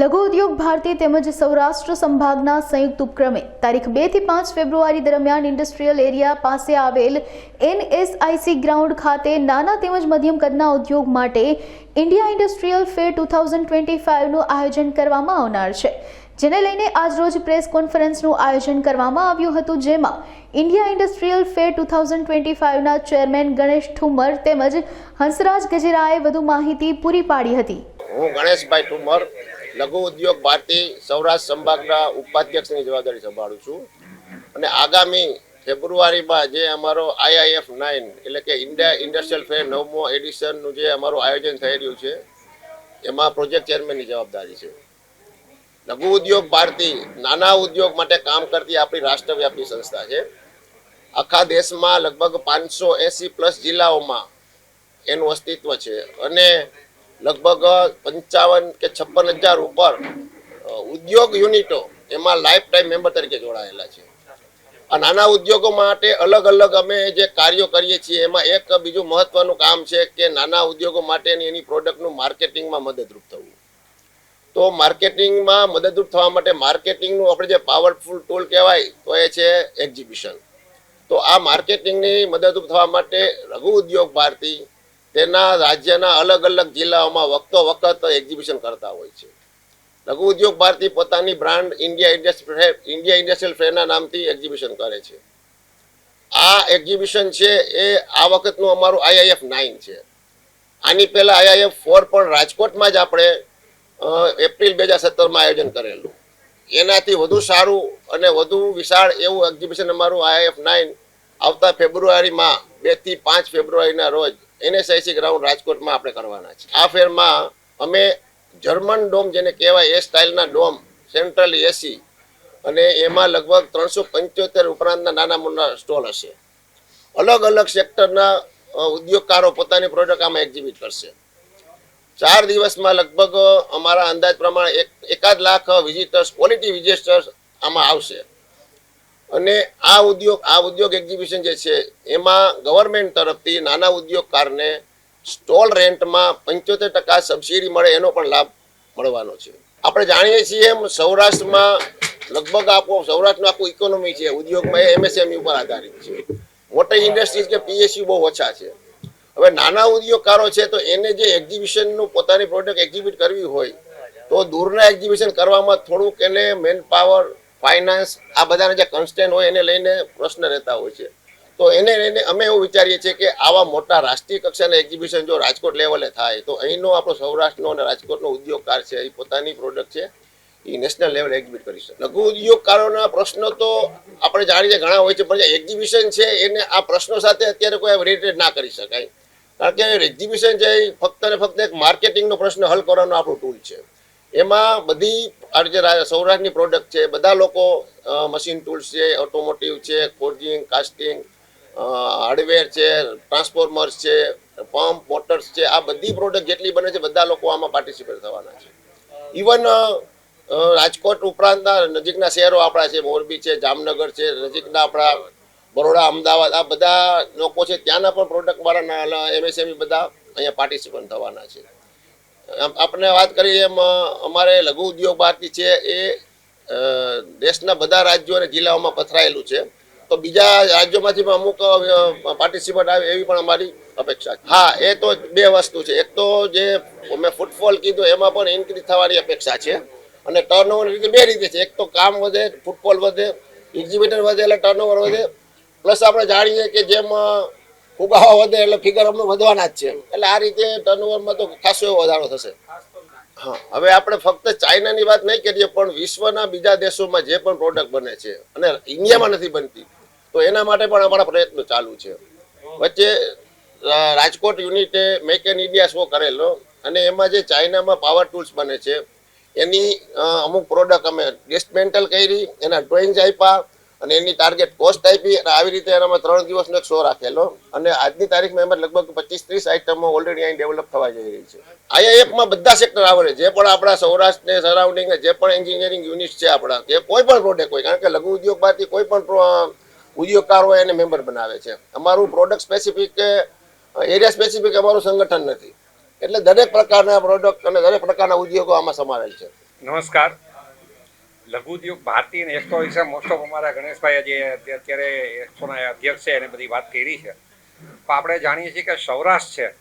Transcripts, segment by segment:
લઘુ ઉદ્યોગ ભારતી તેમજ સૌરાષ્ટ્ર સંભાગના સંયુક્ત ઉપક્રમે તારીખ બેથી પાંચ ફેબ્રુઆરી દરમિયાન ઇન્ડસ્ટ્રીયલ એરિયા પાસે આવેલ એનએસઆઈસી ગ્રાઉન્ડ ખાતે નાના તેમજ મધ્યમ કદના ઉદ્યોગ માટે India industrial fair two thousand twenty ફાઇવનું આયોજન કરવામાં આવનાર છે, જેને લઈને આજરોજ પ્રેસ કોન્ફરન્સનું આયોજન કરવામાં આવ્યું હતું, જેમાં India industrial fair two thousand twenty ફાઇવના chairman Ganesh Thumar તેમજ હંસરાજ ગજેરાએ વધુ માહિતી પૂરી પાડી હતી. હું ગણેશભાઈ ઠુમર લઘુ ઉદ્યોગ ભારતી સૌરાષ્ટ્ર સંભાગના ઉપાધ્યક્ષની જવાબદારી સંભાળું છું. અને આગામી ફેબ્રુઆરીમાં જે અમારો આઈઆઈએફ નાઇન એટલે કે ઇન્ડિયા ઇન્ડસ્ટ્રીયલ ફેર નવમો એડિશનનું જે અમારું આયોજન થઈ રહ્યું છે, એમાં પ્રોજેક્ટ ચેરમેનની જવાબદારી છે. લઘુ ઉદ્યોગ ભારતી નાના ઉદ્યોગ માટે કામ કરતી આપણી રાષ્ટ્રવ્યાપી સંસ્થા છે. આખા દેશમાં લગભગ પાંચસો એંસી પ્લસ જિલ્લાઓમાં એનું અસ્તિત્વ છે. અને લગભગ પંચાવન કે છપ્પન હજાર ઉપર ઉદ્યોગ યુનિટો એમાં લાઈફ ટાઈમ મેમ્બર તરીકે જોડાયેલા છે. આ નાના ઉદ્યોગો માટે અલગ અલગ અમે જે કાર્યો કરીએ છીએ, એમાં એક બીજું મહત્વનું કામ છે કે નાના ઉદ્યોગો માટેની એની પ્રોડક્ટનું માર્કેટિંગમાં મદદરૂપ થવું. તો માર્કેટિંગમાં મદદરૂપ થવા માટે માર્કેટિંગનું આપણે જે પાવરફુલ ટૂલ કહેવાય, તો એ છે એક્ઝિબિશન તો આ માર્કેટિંગની મદદરૂપ થવા માટે લઘુ ઉદ્યોગ ભારતી તેના રાજ્યના અલગ અલગ જિલ્લાઓમાં વખતો વખત એક્ઝિબિશન કરતા હોય છે. લઘુ ઉદ્યોગ ભારતી પોતાની brand India industry India industrial ફેરના નામથી એક્ઝિબિશન કરે છે. આ એક્ઝિબિશન છે એ આ વખતનું અમારું આઈઆઈએફ નાઇન છે. આની પહેલાં આઈઆઈએફ ફોર પણ રાજકોટમાં જ આપણે એપ્રિલ બે હજાર સત્તરમાં આયોજન કરેલું. એનાથી વધુ સારું અને વધુ વિશાળ એવું એક્ઝિબિશન અમારું આઈએફ નાઇન આવતા ફેબ્રુઆરીમાં બેથી પાંચ ફેબ્રુઆરીના રોજ એનએસઆઈસી ગ્રાઉન્ડ રાજકોટમાં આપણે કરવાના છે. આ ફેરમાં અમે જર્મન ડોમ જેને કહેવાય એ સ્ટાઇલના ડોમ, સેન્ટ્રલ એસી અને એમાં લગભગ ત્રણસો પંચોતેર ઉપરાંતના નાના મોટા સ્ટોલ હશે. અલગ અલગ સેક્ટરના ઉદ્યોગકારો પોતાની પ્રોડક્ટ આમાં એક્ઝિબિટ કરશે. ચાર દિવસમાં લગભગ અમારા અંદાજ પ્રમાણે એક, એકાદ લાખ વિઝિટર્સ ક્વોલિટી વિઝિટર્સ આમાં આવશે. અને આ ઉદ્યોગ આ ઉદ્યોગ એક્ઝિબિશન જે છે, એમાં ગવર્મેન્ટ તરફથી નાના ઉદ્યોગકારને સ્ટોલ રેન્ટમાં પંચોતેર ટકા સબસિડી મળે, એનો પણ લાભ મળવાનો છે. આપણે જાણીએ છીએ એમ સૌરાષ્ટ્રમાં લગભગ આપણું સૌરાષ્ટ્રનું આખું ઇકોનોમી છે, ઉદ્યોગમાં એ એમએસએમઈ ઉપર આધારિત છે. મોટી ઇન્ડસ્ટ્રીઝ કે પીએસયુ બહુ ઓછા છે. હવે નાના ઉદ્યોગકારો છે તો એને જે એક્ઝિબિશનનું પોતાની પ્રોડક્ટ એક્ઝિબિટ કરવી હોય, તો દૂરના એક્ઝિબિશન કરવામાં થોડુંક એને મેન પાવર ફાઇનાન્સ આ બધાના જે કન્સ્ટેન્ટ હોય એને લઈને પ્રશ્ન રહેતા હોય છે. તો એને લઈને અમે એવું વિચારીએ છીએ કે આવા મોટા રાષ્ટ્રીય કક્ષાના એક્ઝિબિશન જો રાજકોટ લેવલે થાય, તો અહીંનો આપણો સૌરાષ્ટ્રનો અને રાજકોટનો ઉદ્યોગકાર છે, એ પોતાની પ્રોડક્ટ છે, એ નેશનલ લેવલે એક્ઝિબિટ કરી શકે. લઘુ ઉદ્યોગકારોના પ્રશ્નો તો આપણે જાણીએ ઘણા હોય છે, પણ એક્ઝિબિશન છે, એને આ પ્રશ્નો સાથે અત્યારે કોઈ રિલેટેડ ના કરી શકાય. કારણ કે એક્ઝિબિશન છે એ ફક્ત ને ફક્ત એક માર્કેટિંગનો પ્રશ્ન હલ કરવાનો આપણું ટૂલ છે. એમાં બધી આ જે સૌરાષ્ટ્રની પ્રોડક્ટ છે, બધા લોકો મશીન ટૂલ્સ છે ઓટોમોટિવ છે ફોર્જિંગ કાસ્ટિંગ હાર્ડવેર છે ટ્રાન્સફોર્મર્સ છે પંપ મોટર્સ છે, આ બધી પ્રોડક્ટ જેટલી બને છે, બધા લોકો આમાં પાર્ટિસિપેટ થવાના છે. ઇવન રાજકોટ ઉપરાંતના નજીકના શહેરો આપણા છે, મોરબી છે, જામનગર છે, નજીકના આપણા બરોડા, અમદાવાદ, આ બધા લોકો છે, ત્યાંના પણ પ્રોડક્ટ વાળા એમએસએમઈ બધા અહીંયા પાર્ટિસિપન્ટ થવાના છે. આપણે વાત કરીએ એમ અમારે લઘુ ઉદ્યોગ ભારતી છે એ દેશના બધા રાજ્યો અને જિલ્લાઓમાં પથરાયેલું છે. તો બીજા રાજ્યોમાંથી પણ અમુક પાર્ટિસિપન્ટ આવે એવી પણ અમારી અપેક્ષા છે. હા, એ તો બે વસ્તુ છે. એક તો જે મેં ફૂટફોલ કીધું એમાં પણ ઇન્ક્રીઝ થવાની અપેક્ષા છે અને ટર્નઓવર રીતે બે રીતે છે. એક તો કામ વધે ફૂટફોલ વધે એક્ઝિબિટર વધે એટલે ટર્નઓવર વધે. પ્લસ આપણે જાણીએ કે જેમ ફુગાવા વધે એટલે ફિગર અમને વધવાના જ છે. એટલે આ રીતે ટર્નઓવરમાં તો ખાસો એવો વધારો થશે. હા, હવે આપણે ફક્ત ચાઇનાની વાત નહીં કરીએ, પણ વિશ્વના બીજા દેશોમાં જે પણ પ્રોડક્ટ બને છે, અને ઇન્ડિયામાં નથી બનતી, તો એના માટે પણ અમારા પ્રયત્નો ચાલુ છે. વચ્ચે રાજકોટ યુનિટે મેક ઇન ઇન્ડિયા શો કરેલો, અને એમાં જે ચાઇનામાં પાવર ટૂલ્સ બને છે, એની અમુક પ્રોડક્ટ અમે ડિસ્મેન્ટલ કરી, એના ડ્રોઈંગ્સ આપ્યા અને એની ટાર્ગેટ કોસ્ટ આપી અને આવી રીતે એનામાં ત્રણ દિવસનો એક શો રાખેલો. અને આજની તારીખમાં એમાં લગભગ પચીસ ત્રીસ આઇટમો ઓલરેડી અહીં ડેવલપ થવા જઈ રહી છે. આઈઆઈએફમાં બધા સેક્ટર આવડે. જે પણ આપણા સૌરાષ્ટ્રને સરાઉન્ડિંગ જે પણ એન્જિનિયરિંગ યુનિટ છે આપણા, કે કોઈ પણ પ્રોડક્ટ હોય, કારણ કે લઘુ ઉદ્યોગમાંથી કોઈ પણ ઉદ્યોગકાર હોય એને મેમ્બર બનાવે છે. અમારું પ્રોડક્ટ સ્પેસિફિક એરિયા સ્પેસિફિક અમારું સંગઠન નથી. એટલે દરેક પ્રકારના પ્રોડક્ટ અને દરેક પ્રકારના ઉદ્યોગો આમાં સમાવેલ છે. નમસ્કાર. લઘુ ઉદ્યોગ ભારતી અને એક્સપો વિશે મોસ્ટ ઓફ અમારા ગણેશભાઈ જે અત્યારે- એક્સપોના અધ્યક્ષ છે એને બધી વાત કરી છે. પણ આપણે જાણીએ છીએ કે સૌરાષ્ટ્ર છે.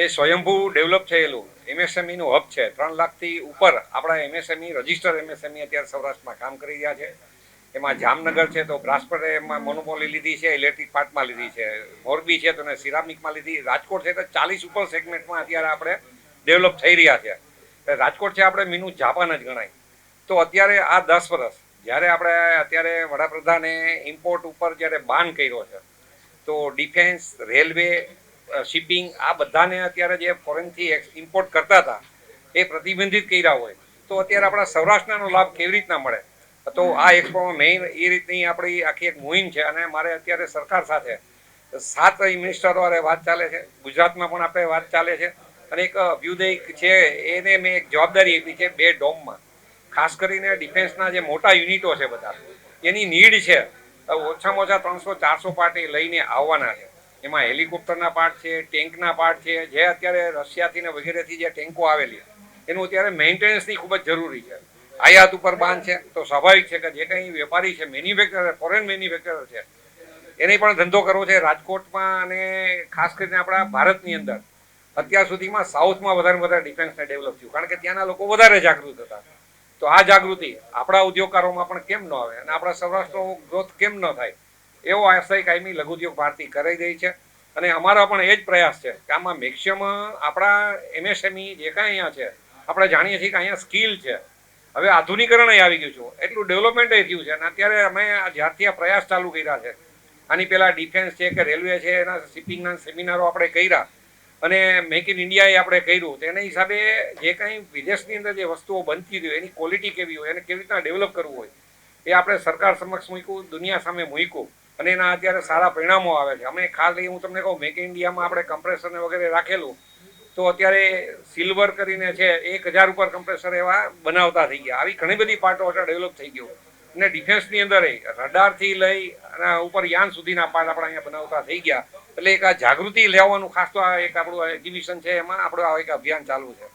એ સ્વયંભૂ ડેવલપ થયેલું. એમએસએમઈનું હબ છે. ત્રણ લાખથી ઉપર આપણા એમએસએમઈ રજિસ્ટર એમએસએમઈ અત્યારે સૌરાષ્ટ્રમાં કામ કરી રહ્યા છે. એમાં જામનગર છે તો બ્રાસપરે એમાં મોનોપોલી લીધી છે ઇલેક્ટ્રિક પાર્ટમાં લીધી છે. મોરબી છે તો એને સિરામિકમાં લીધી. રાજકોટ છે તો ચાલીસ ઉપર સેગમેન્ટમાં અત્યારે આપણે ડેવલપ થઈ રહ્યા છે. રાજકોટ છે આપણે મીનું જાપાન જ ગણાય. તો અત્યારે આ દસ વર્ષ, જ્યારે આપણે અત્યારે વડાપ્રધાને ઇમ્પોર્ટ ઉપર જ્યારે બાન કર્યો છે, તો ડિફેન્સ રેલવે શિપિંગ આ બધાને અત્યારે જે ફોરેનથી ઇમ્પોર્ટ કરતા હતા, એ પ્રતિબંધિત કર્યા હોય. તો અત્યારે આપણા સૌરાષ્ટ્રનો લાભ કેવી રીતના મળે? તો આ એક્સપોમાં મેઇન એ રીતની આપણી આખી એક મુહિમ છે, અને મારે અત્યારે સરકાર સાથે સાત મિનિસ્ટરો વાત ચાલે છે, ગુજરાતમાં પણ આપણે વાત ચાલે છે, અને એક વ્યુદય છે, એને મેં એક જવાબદારી આપી છે બે ડોમમાં. ખાસ કરીને ડિફેન્સના જે મોટા યુનિટો છે બધા, એની નીડ છે ઓછામાં ઓછા ત્રણસો, ચારસો પાર્ટ લઈને આવવાના છે. એમાં હેલિકોપ્ટરના પાર્ટ છે, ટેન્કના પાર્ટ છે, જે અત્યારે રશિયાથી ને વગેરેથી જે ટેન્કો આવેલી, એનું અત્યારે મેન્ટેનન્સની ખૂબ જ જરૂરી છે. આયાત ઉપર બાંધ છે, તો સ્વાભાવિક છે કે જે કંઈ વેપારી છે, મેન્યુફેક્ચરર ફોરેન મેન્યુફેક્ચરર છે, એને પણ ધંધો કરવો છે રાજકોટમાં અને ખાસ કરીને આપણા ભારતની અંદર. અત્યાર સુધીમાં સાઉથમાં વધારે વધારે ડિફેન્સને ડેવલપ થયું, કારણ કે ત્યાંના લોકો વધારે જાગૃત હતા. તો આ જાગૃતિ આપણા ઉદ્યોગકારોમાં પણ કેમ ન આવે અને આપણા સૌરાષ્ટ્રનો ગ્રોથ કેમ ન થાય? એવો આશય કાયમી લઘુ ઉદ્યોગ ભારતી કરી રહી છે અને અમારા પણ એ જ પ્રયાસ છે કે આમાં મેક્સિમમ આપણા એમએસએમઈ જે કાંઈ અહીંયા છે, આપણે જાણીએ છીએ કે અહીંયા સ્કિલ છે. હવે આધુનિકરણ આવી ગયું છે. એટલું ડેવલપમેન્ટ થયું છે અને અત્યારે અમે જ્યારથી આ પ્રયાસ ચાલુ કર્યા છે, આની પહેલાં ડિફેન્સ છે કે રેલવે છે, એના શિપિંગના સેમિનારો આપણે કર્યા અને મેક ઇન ઇન્ડિયાએ આપણે કર્યું. તો એના હિસાબે જે કંઈ વિદેશની અંદર જે વસ્તુઓ બનતી હોય, એની ક્વોલિટી કેવી હોય, એને કેવી રીતના ડેવલપ કરવું હોય, એ આપણે સરકાર સમક્ષ મૂક્યું, દુનિયા સામે મૂક્યું. અને એના અત્યારે સારા પરિણામો આવે છે. અમે ખાલી હું તમને કહું મેક ઇન ઇન્ડિયામાં આપણે કમ્પ્રેસરને વગેરે રાખેલું, તો અત્યારે સિલ્વર કરીને છે, એક હજાર ઉપર કમ્પ્રેસર એવા બનાવતા થઈ ગયા. આવી ઘણી બધી પાર્ટો અત્યારે ડેવલપ થઈ ગયું. અને ડિફેન્સની અંદર રડારથી લઈ અને ઉપર યાન સુધીના પાર્ટ આપણે અહીંયા બનાવતા થઈ ગયા. એટલે એક આ જાગૃતિ લેવાનું ખાસ તો આ એક આપણું એક્ઝિબિશન છે, એમાં આપણું આ એક અભિયાન ચાલુ છે.